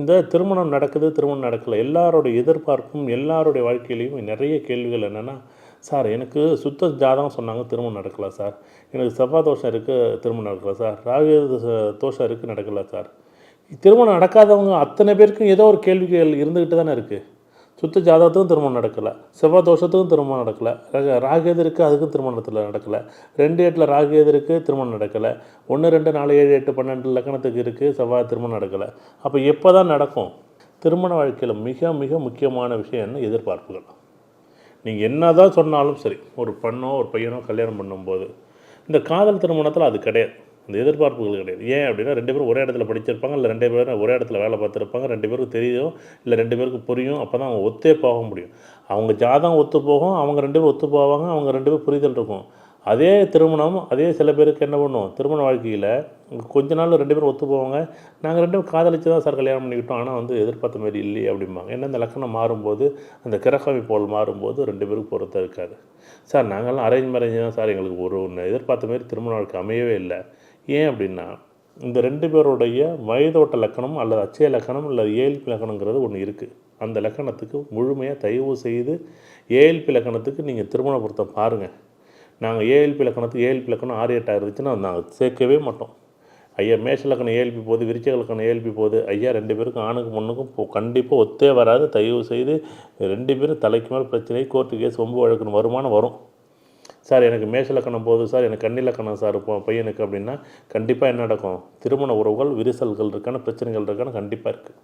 இந்த திருமணம் நடக்குது திருமணம் நடக்கலை. எல்லாரோடைய எதிர்பார்ப்பும் எல்லாருடைய வாழ்க்கையிலையும் நிறைய கேள்விகள் என்னென்னா சார் எனக்கு சுத்த ஜாதகம் சொன்னாங்க திருமணம் நடக்கலை சார். எனக்கு செவ்வாய் தோஷம் இருக்குது திருமணம் நடக்கலை சார். ராகு தோஷம் இருக்குது நடக்கலை சார். திருமணம் நடக்காதவங்க அத்தனை பேருக்கும் ஏதோ ஒரு கேள்விகள் இருந்துக்கிட்டு தானே இருக்குது சுத்த ஜாதகத்துக்கும் திருமணம் நடக்கலை. செவ்வாய் தோஷத்துக்கும் திருமணம் நடக்கலை. ராகு எது இருக்குது அதுக்கும் திருமணத்தில் நடக்கலை. ரெண்டு எட்டில் ராகு எது இருக்குது திருமணம் நடக்கலை. ஒன்று ரெண்டு நாலு ஏழு எட்டு பன்னெண்டு லக்கணத்துக்கு இருக்குது செவ்வாய் திருமணம் நடக்கலை. அப்போ எப்போ தான் நடக்கும்? திருமண வாழ்க்கையில் மிக மிக முக்கியமான விஷயம் என்ன? எதிர்பார்ப்புகள். நீங்கள் என்ன தான் சொன்னாலும் சரி ஒரு பெண்ணோ ஒரு பையனோ கல்யாணம் பண்ணும்போது இந்த காதல் திருமணத்தில் அது கிடையாது. இந்த எதிர்பார்ப்புகள் கிடையாது. ஏன் அப்படின்னா ரெண்டு பேரும் ஒரே இடத்துல படிச்சிருப்பாங்க இல்லை ரெண்டு பேரும் ஒரே இடத்துல வேலை பார்த்துருப்பாங்க ரெண்டு பேருக்கு தெரியும் இல்லை ரெண்டு பேருக்கு புரியும் அப்போ தான் அவங்க ஒத்தே போக முடியும். அவங்க ஜாதகம் ஒத்து போகும் அவங்க ரெண்டு பேரும் ஒத்து போவாங்க அவங்க ரெண்டு பேரும் புரிதல் இருக்கும். அதே திருமணம் அதே சில பேருக்கு என்ன பண்ணும்? திருமண வாழ்க்கையில் கொஞ்ச நாள் ரெண்டு பேரும் ஒத்து போவாங்க. நாங்கள் ரெண்டு பேரும் காதலிச்சு தான் சார் கல்யாணம் பண்ணிக்கிட்டோம். ஆனால் வந்து எதிர்பார்த்த மாதிரி இல்லையே அப்படிம்பாங்க. ஏன்னா இந்த லக்கணம் மாறும்போது அந்த கிரகமை போல் மாறும்போது ரெண்டு பேருக்கு பொறுத்த இருக்காது. சார் நாங்கள்லாம் அரேஞ்ச் மேரேஜ் தான் சார் எங்களுக்கு ஒரு ஒன்று எதிர்பார்த்த மாதிரி திருமண வாழ்க்கை அமையவே இல்லை. ஏன் அப்படின்னா இந்த ரெண்டு பேருடைய வயதோட்ட லக்கணம் அல்லது அச்சய லக்கணம் அல்லது ஏழ்பி லக்கணங்கிறது ஒன்று இருக்குது அந்த லக்கணத்துக்கு முழுமையாக தயவு செய்து ஏஎல்பி லக்கணத்துக்கு நீங்கள் திருமண பொருத்தம் பாருங்கள் நாங்கள் ஏஎல்பி லக்கணத்துக்கு ஏஎல்பி லக்கணம் ஆறு எட்டாக இருந்துச்சுன்னா நாங்கள் சேர்க்கவே மாட்டோம். ஐயா மேஷ லக்கணம் ஏஎல்பி போகுது விரிச்சக லக்கணம் ஏஎல்பி போகுது. ஐயா ரெண்டு பேருக்கும் ஆணுக்கும் பொண்ணுக்கும் கண்டிப்பாக ஒத்தே வராது. தயவு செய்து ரெண்டு பேரும் தலைக்கு மேலே பிரச்சனை கோர்ட்டு கேஸ் ரொம்ப வழக்குன்னு வருமானம் வரும். சார் எனக்கு மேஷ லக்கணம் போகுது சார் எனக்கு கண்ணிலக்கணம் சார் பையனுக்கு அப்படின்னா கண்டிப்பாக என்ன நடக்கும்? திருமண உறவுகள் விரிசல்கள் இருக்கான பிரச்சனைகள் இருக்கான கண்டிப்பாக இருக்குது